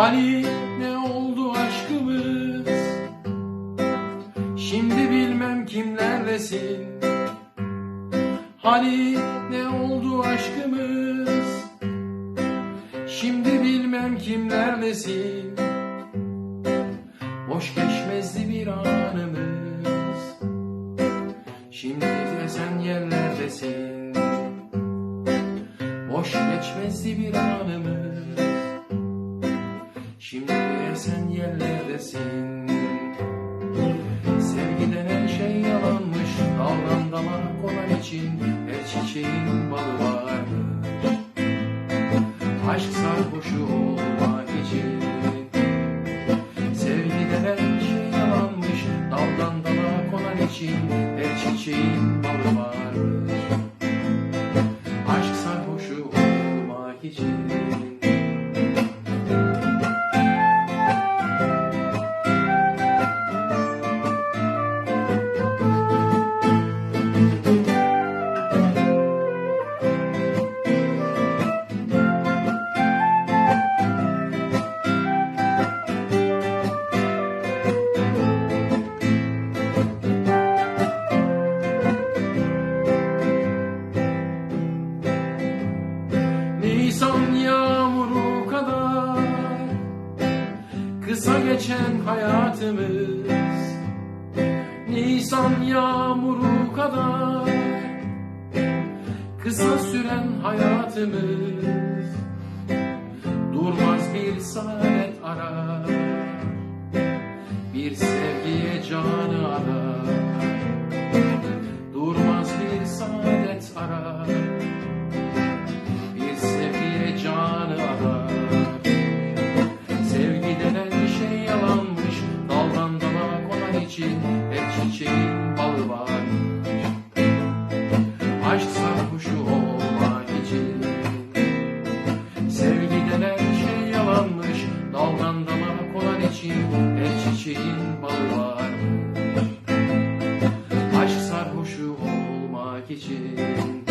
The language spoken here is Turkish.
Hani ne oldu aşkımız? Şimdi bilmem kimlerlesin. Hani ne oldu aşkımız? Şimdi bilmem kimlerlesin. Boş geçmezdi bir anımız. Şimdi de sen yerlerdesin. Boş geçmezdi bir anımız Şimdi sen yerlerdesin. Sevgi denen şey yalanmış Daldan dala konan için Her çiçeğin balı varmış Aşk sarhoşu olmak için. Sevgi denen şey yalanmış Daldan dala konan için Her çiçeğin balı varmış Aşk sarhoşu olmak için Kısa geçen hayatımız. Nisan yağmuru kadar Kısa süren hayatımız. Durmaz bir saadet arar Bir sevgiye canı arar. Durmaz bir saadet arar için her çiçeğin balı var mı? Aşk sarhoşu olmak için